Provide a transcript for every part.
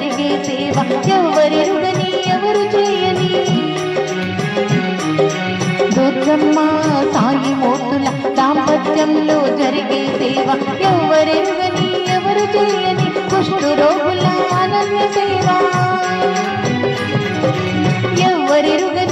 ఎవరికే సేవ ఎవరి రుణని ఎవరు చేయని? దుర్గమ్మ సాయి మోతుల దాంపత్యంలో జరిగే సేవ ఎవరి రుణని ఎవరు చేయని? కుష్ఠు రోగుల అనన్య సేవ ఎవరి రుణని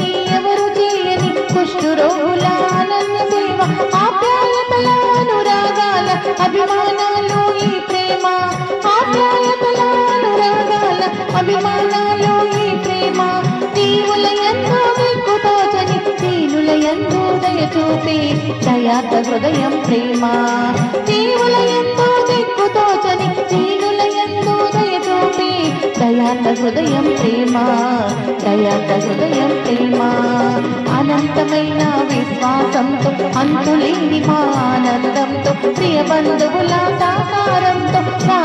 దయాత హృదయం ప్రేమ. దీవుల ఎంతో దిక్కుతోచని దీనుల ఎంతో దయ చూపి దయాత హృదయం ప్రేమ. దయాత హృదయం ప్రేమ. అనంతమైన విశ్వాసంతో అంతులేని మా ఆనందంతో ప్రియ బంధువుల సాకారంతో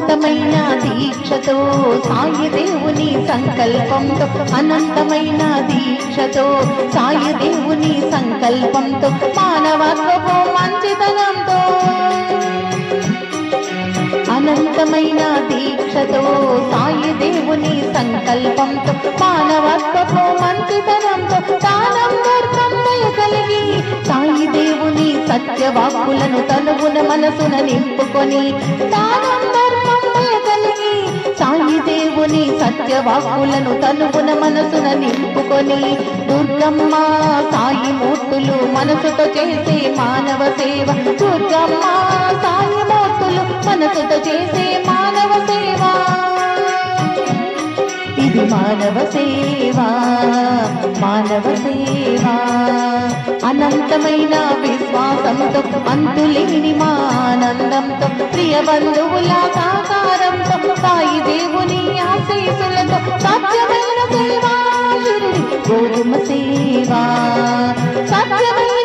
అనంతమైన దీక్షతో సాయి దేవుని సంకల్పంతో అనంతమైన దీక్షతో సాయి దేవుని సంకల్పంతో మానవత్వపు మంచితనంతో అనంతమైన దీక్షతో సాయి దేవుని సంకల్పంతో మానవత్వపు మంచితనంతో దానం ధర్మం దయ కలిగి సాయి దేవుని సత్యవాక్కులను తనువున మనసున నింపుకొని దానం నిలుపుకొని దేవుని సత్యవాక్కులను మనసున నింపుకొని దుర్గమ్మ సాయి మూర్తులు మనసుతో చేసే మానవ సేవ. దుర్గమ్మ సాయి మూర్తులు మనసుతో చేసే మానవ సేవ. ఇది మానవ సేవ మానవ సేవా. అనంతమైన విశ్వాసంతో అంతులేని మా ఆనందంతో ప్రియ బంధువుల సాకారంతో సాయి దేవుని ఆశీసులతో సత్యమైన సేవా గోధుమ సేవ సత్యమైన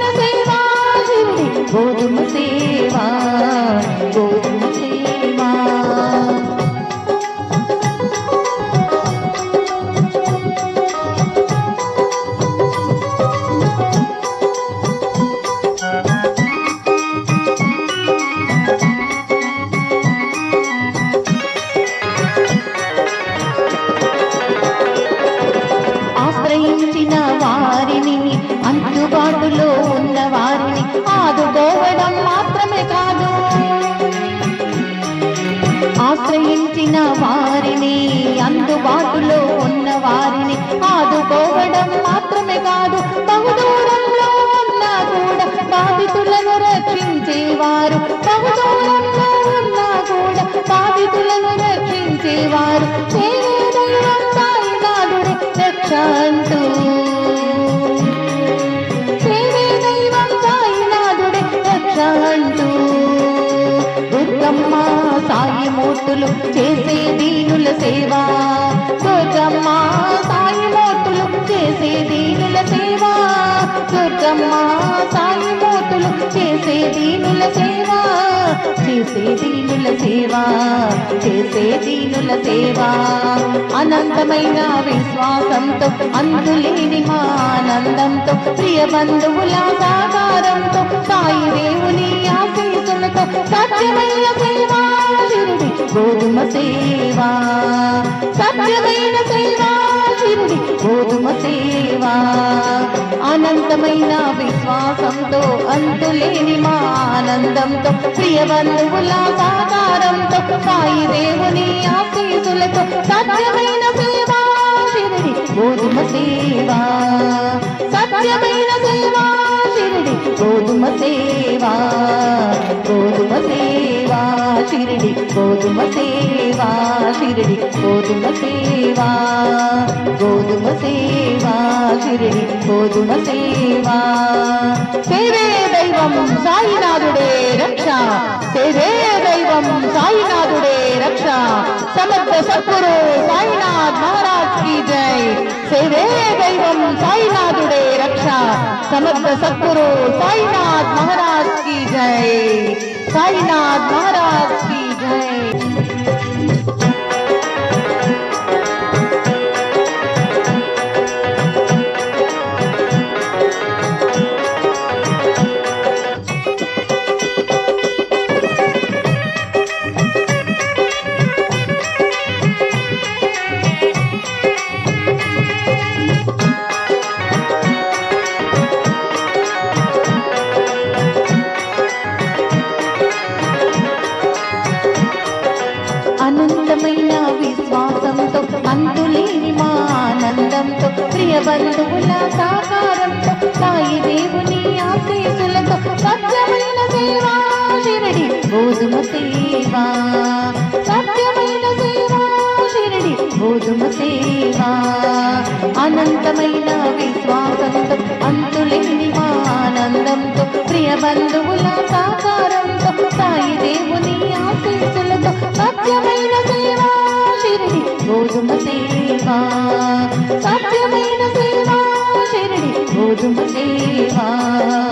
ఆశ్రయించిన వారిని అందుబాటులో ఉన్న వారిని ఆదుకోవడం మాత్రమే కాదు బహుదూరంలో ఉన్నా కూడా బాధితులను రక్షించేవారు. బహుదూరంలో ఉన్నా కూడా బాధితులను మోటులు చేసే దీనుల సేవ. దుర్గమ్మ సాయి మోటులు చేసే దీనుల సేవ. దుర్గమ్మ సాయి చేసే దీనుల సేవా చేసే దీనుల సేవా చేసే దీనుల సేవా. అనంతమైన విశ్వాసంతో అందులేని మా ఆనందంతో ప్రియ బంధువుల సాకారంతో సాయి దేవుని ఆశీసులతో సత్యమైన సేవా షిరిడి గోధుమ సేవా. సత్యమైన సేవా షిరిడి గోధుమ సేవా. అనంతమైన విశ్వాసంతో అంతులేని మా ఆనందంతో ప్రియ బంధువుల సాకారంతో సాయి దేవుని ఆశీసులతో సత్యమైన సేవ షిరిడి గోధుమ సేవ. సత్యమైన సేవ షిరిడి గోధుమ సేవ. గోధుమ సేవ சிறிடி கோதும சேவா சிறிடி கோதும சேவா. கோதும சேவா சிறிடி கோதும சேவா. சேவே தெய்வம் சாயிநாதுடே ரக்ஷா. சேவே தெய்வம் சாயிநாதுடே ரக்ஷா. சமர்த்த சத்குரு சாயிநாத் மகாராஜ் கி ஜெய். சேவே தெய்வம் சாயிநாதுடே ரக்ஷா. சமர்த்த சத்குரு சாயிநாத் மகாராஜ் की जय साईनाथ महाराज की ఆనందంతో ప్రియ బంధువుల సాకారంతో సాయి దేవుని ఆశీసులతో సత్యమైన సేవా షిరడి గోధుమ సేవా. సత్యమైన సేవా షిరడి గోధుమ సేవా. అనంతమైన విశ్వాసంతో అంతులేని మా ఆనందంతో ప్రియ బంధువుల సాకారంతో గోధుమ సేవా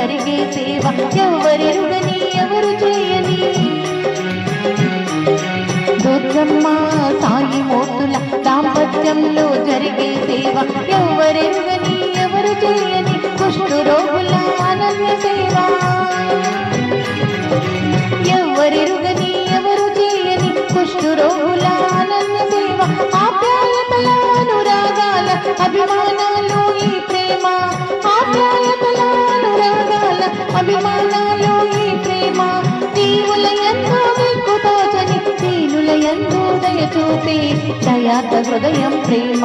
జరిగే సేవ. ఎవరెరుగని ఎవరు చేయని? దుర్గమ్మ సాయి మోతుల దాంపత్యంలో జరిగే సేవ. ఎవరెరుగని ఎవరు చేయని? కుష్ఠు రోగుల అనన్య సేవ. ఎవరెరుగని ఎవరు చేయని? కుష్ఠు రోగుల అనన్య సేవ. ఆప్యాయతల అనురాగాల అభిమాన దయాత హృదయం ప్రేమ.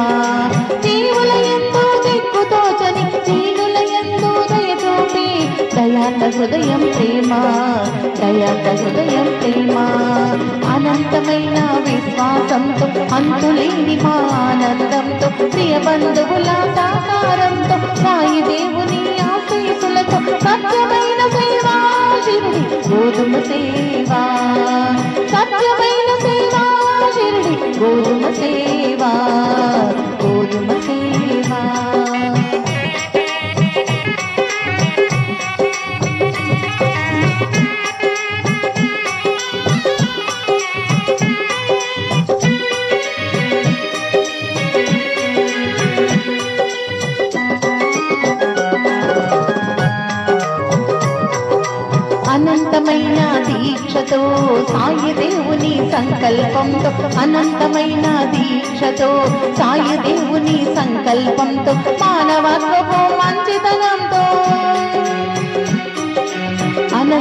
దీవుల ఎంతో దిక్కుతోచని దీనుల ఎంతో దయ దయాత హృదయం ప్రేమ. దయాత హృదయం ప్రేమ. అనంతమైన విశ్వాసంతో అంతులేని మా ఆనందంతో ప్రియ బంధువుల సాకారంతో సాయి దేవుని ఆశీసులతో సత్యమైన సేవా షిరిడి గోధుమ సేవ అనంతమైన దీక్షతో సాయి దేవుని సంకల్పంతో అనంతమైన దీక్షతో సాయి దేవుని సంకల్పంతో మానవత్వపు మంచితనంతో